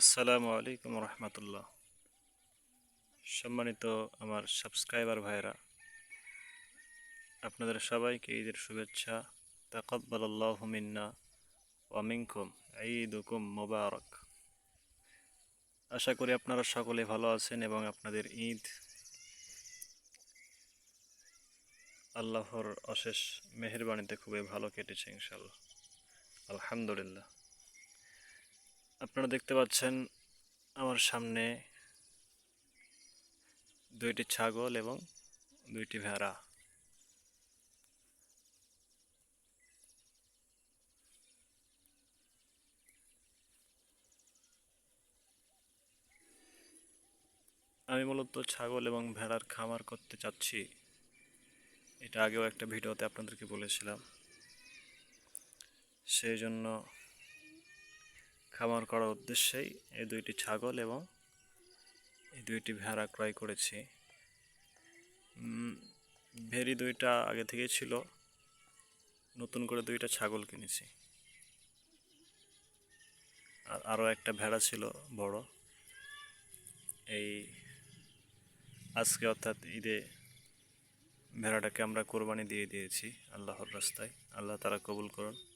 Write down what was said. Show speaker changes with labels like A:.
A: আসসালামু আলাইকুম রহমতুল্লাহ। সম্মানিত আমার সাবস্ক্রাইবার ভাইরা আপনাদের সবাইকে ঈদের শুভেচ্ছা। তাকব্বাল আল্লাহ মিন্না ওয়ামিনকুম ঈদুকুম মোবারক। আশা করি আপনারা সকলে ভালো আছেন এবং আপনাদের ঈদ আল্লাহর অশেষ মেহেরবানিতে খুবই ভালো কেটেছে ইনশাল্লাহ আলহামদুলিল্লাহ। আপনারা দেখতে পাচ্ছেন আমার সামনে দুইটি ছাগল এবং দুইটি ভেড়া। আমি মূলত ছাগল এবং ভেড়ার খামার করতে চাচ্ছি। এটা আগেও একটা ভিডিওতে আপনাদেরকে বলেছিলাম। সেই জন্য খামার করার উদ্দেশ্যেই এই দুইটি ছাগল এবং এই দুইটি ভেড়া ক্রয় করেছি। ভেরি দুইটা আগে থেকে ছিল। নতুন করে দুইটা ছাগল কিনেছি। আর আরও একটা ভেড়া ছিল বড়। এই আজকে অর্থাৎ ঈদে ভেড়াটাকে আমরা কোরবানি দিয়ে দিয়েছি আল্লাহর রাস্তায়। আল্লাহ তারা কবুল করুন।